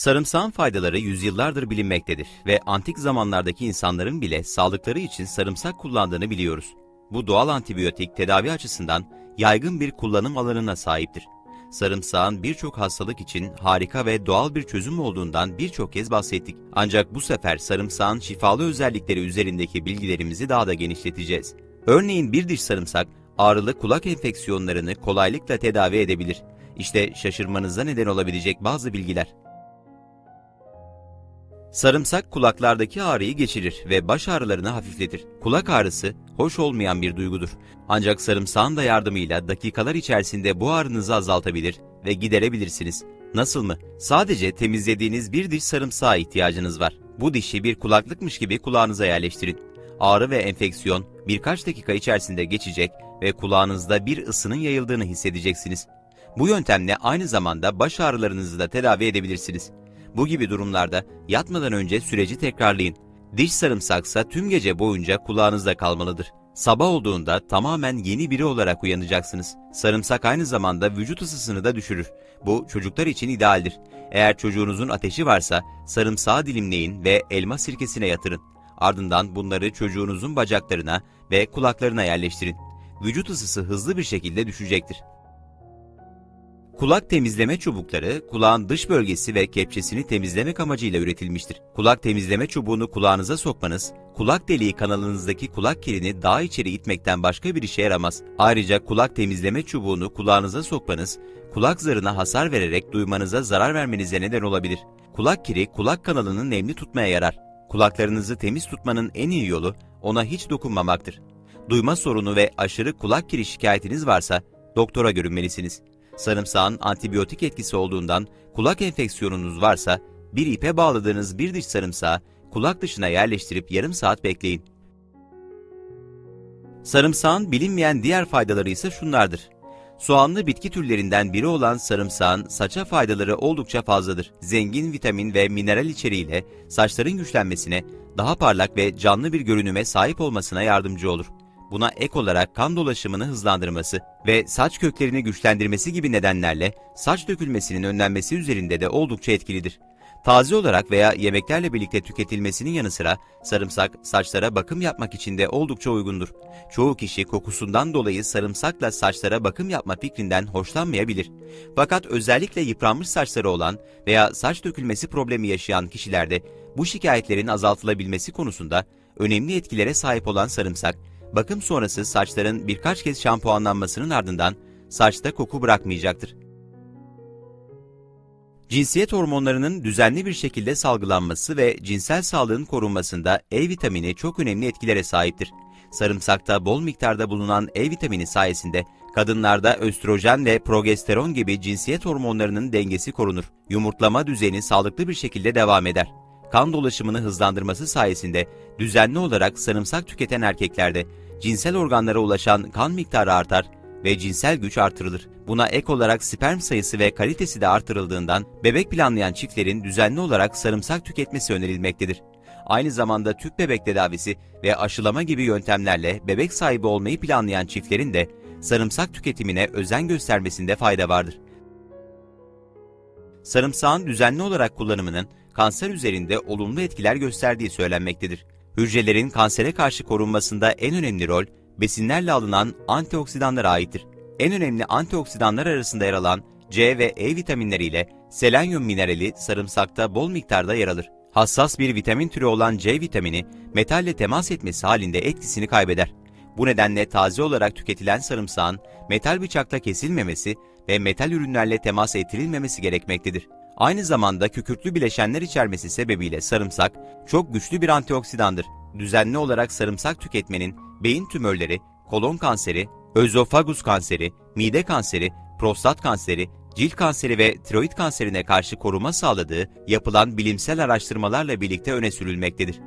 Sarımsağın faydaları yüzyıllardır bilinmektedir ve antik zamanlardaki insanların bile sağlıkları için sarımsak kullandığını biliyoruz. Bu doğal antibiyotik tedavi açısından yaygın bir kullanım alanına sahiptir. Sarımsağın birçok hastalık için harika ve doğal bir çözüm olduğundan birçok kez bahsettik. Ancak bu sefer sarımsağın şifalı özellikleri üzerindeki bilgilerimizi daha da genişleteceğiz. Örneğin bir diş sarımsak ağrılı kulak enfeksiyonlarını kolaylıkla tedavi edebilir. İşte şaşırmanıza neden olabilecek bazı bilgiler. Sarımsak kulaklardaki ağrıyı geçirir ve baş ağrılarını hafifletir. Kulak ağrısı hoş olmayan bir duygudur. Ancak sarımsağın da yardımıyla dakikalar içerisinde bu ağrınızı azaltabilir ve giderebilirsiniz. Nasıl mı? Sadece temizlediğiniz bir diş sarımsağa ihtiyacınız var. Bu dişi bir kulaklıkmış gibi kulağınıza yerleştirin. Ağrı ve enfeksiyon birkaç dakika içerisinde geçecek ve kulağınızda bir ısının yayıldığını hissedeceksiniz. Bu yöntemle aynı zamanda baş ağrılarınızı da tedavi edebilirsiniz. Bu gibi durumlarda yatmadan önce süreci tekrarlayın. Diş sarımsaksa tüm gece boyunca kulağınızda kalmalıdır. Sabah olduğunda tamamen yeni biri olarak uyanacaksınız. Sarımsak aynı zamanda vücut ısısını da düşürür. Bu çocuklar için idealdir. Eğer çocuğunuzun ateşi varsa sarımsağı dilimleyin ve elma sirkesine yatırın. Ardından bunları çocuğunuzun bacaklarına ve kulaklarına yerleştirin. Vücut ısısı hızlı bir şekilde düşecektir. Kulak temizleme çubukları, kulağın dış bölgesi ve kepçesini temizlemek amacıyla üretilmiştir. Kulak temizleme çubuğunu kulağınıza sokmanız, kulak deliği kanalınızdaki kulak kirini daha içeri itmekten başka bir işe yaramaz. Ayrıca kulak temizleme çubuğunu kulağınıza sokmanız, kulak zarına hasar vererek duymanıza zarar vermenize neden olabilir. Kulak kiri, kulak kanalını nemli tutmaya yarar. Kulaklarınızı temiz tutmanın en iyi yolu, ona hiç dokunmamaktır. Duyma sorunu ve aşırı kulak kiri şikayetiniz varsa, doktora görünmelisiniz. Sarımsağın antibiyotik etkisi olduğundan kulak enfeksiyonunuz varsa bir ipe bağladığınız bir diş sarımsağı kulak dışına yerleştirip yarım saat bekleyin. Sarımsağın bilinmeyen diğer faydaları ise şunlardır. Soğanlı bitki türlerinden biri olan sarımsağın saça faydaları oldukça fazladır. Zengin vitamin ve mineral içeriğiyle saçların güçlenmesine, daha parlak ve canlı bir görünüme sahip olmasına yardımcı olur. Buna ek olarak kan dolaşımını hızlandırması ve saç köklerini güçlendirmesi gibi nedenlerle saç dökülmesinin önlenmesi üzerinde de oldukça etkilidir. Taze olarak veya yemeklerle birlikte tüketilmesinin yanı sıra sarımsak saçlara bakım yapmak için de oldukça uygundur. Çoğu kişi kokusundan dolayı sarımsakla saçlara bakım yapma fikrinden hoşlanmayabilir. Fakat özellikle yıpranmış saçları olan veya saç dökülmesi problemi yaşayan kişilerde bu şikayetlerin azaltılabilmesi konusunda önemli etkilere sahip olan sarımsak, bakım sonrası saçların birkaç kez şampuanlanmasının ardından saçta koku bırakmayacaktır. Cinsiyet hormonlarının düzenli bir şekilde salgılanması ve cinsel sağlığın korunmasında E vitamini çok önemli etkilere sahiptir. Sarımsakta bol miktarda bulunan E vitamini sayesinde kadınlarda östrojen ve progesteron gibi cinsiyet hormonlarının dengesi korunur. Yumurtlama düzeni sağlıklı bir şekilde devam eder. Kan dolaşımını hızlandırması sayesinde düzenli olarak sarımsak tüketen erkeklerde cinsel organlara ulaşan kan miktarı artar ve cinsel güç artırılır. Buna ek olarak sperm sayısı ve kalitesi de artırıldığından bebek planlayan çiftlerin düzenli olarak sarımsak tüketmesi önerilmektedir. Aynı zamanda tüp bebek tedavisi ve aşılama gibi yöntemlerle bebek sahibi olmayı planlayan çiftlerin de sarımsak tüketimine özen göstermesinde fayda vardır. Sarımsağın düzenli olarak kullanımının kanser üzerinde olumlu etkiler gösterdiği söylenmektedir. Hücrelerin kansere karşı korunmasında en önemli rol besinlerle alınan antioksidanlara aittir. En önemli antioksidanlar arasında yer alan C ve E vitaminleriyle selenyum minerali sarımsakta bol miktarda yer alır. Hassas bir vitamin türü olan C vitamini metalle temas etmesi halinde etkisini kaybeder. Bu nedenle taze olarak tüketilen sarımsağın metal bıçakla kesilmemesi ve metal ürünlerle temas ettirilmemesi gerekmektedir. Aynı zamanda kükürtlü bileşenler içermesi sebebiyle sarımsak çok güçlü bir antioksidandır. Düzenli olarak sarımsak tüketmenin beyin tümörleri, kolon kanseri, özofagus kanseri, mide kanseri, prostat kanseri, cilt kanseri ve tiroid kanserine karşı koruma sağladığı yapılan bilimsel araştırmalarla birlikte öne sürülmektedir.